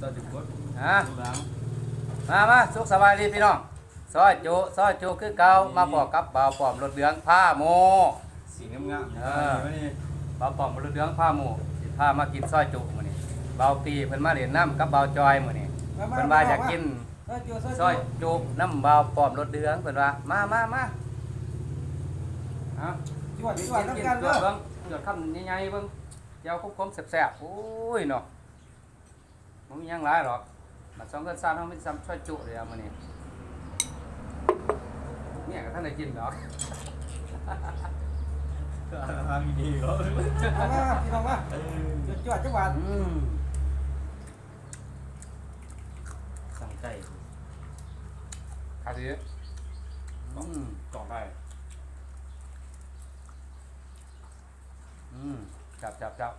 ตอนจุดกดฮะดูหลังมามาสุขสบายดีพี่น้องซอยจุซอยจุคือเก่ามาบอกกับบ่าวปอมรถเหลืองผ้าโม สีงามงามเออบ่าวปอมรถเหลืองผ้าโมสิพามากินซอยจุมื้อนี้บ่าวปีเพิ่นมาเล่นน้ำกับบ่าวจอยมื้อนี้เพิ่นว่าอยากกินซอยจูซอยซอยจุน้ำบ่าวปอมรถเหลืองเพิ่นว่ามามามาเอา จวดกินจวดกินน้ำกินกันเบิ่เด้งอเบิ่งเดือดคำใหญ่ๆเบิ่งเจ้าคมๆแซ่บๆโอ้ยเนาะ บ่มีหยังหลายหรอกบัดสองกันสามเฮามีซ้ำซอยจุเลยอะมื้อนี้เนี่ยก็ท่านได้กินดอกทางดีเหรอเอามาพี่น้องมาเออจวดจวดจังหวัดอืมสั่งไก่ขาสิอืมกล่องได้อืมจับจับจับ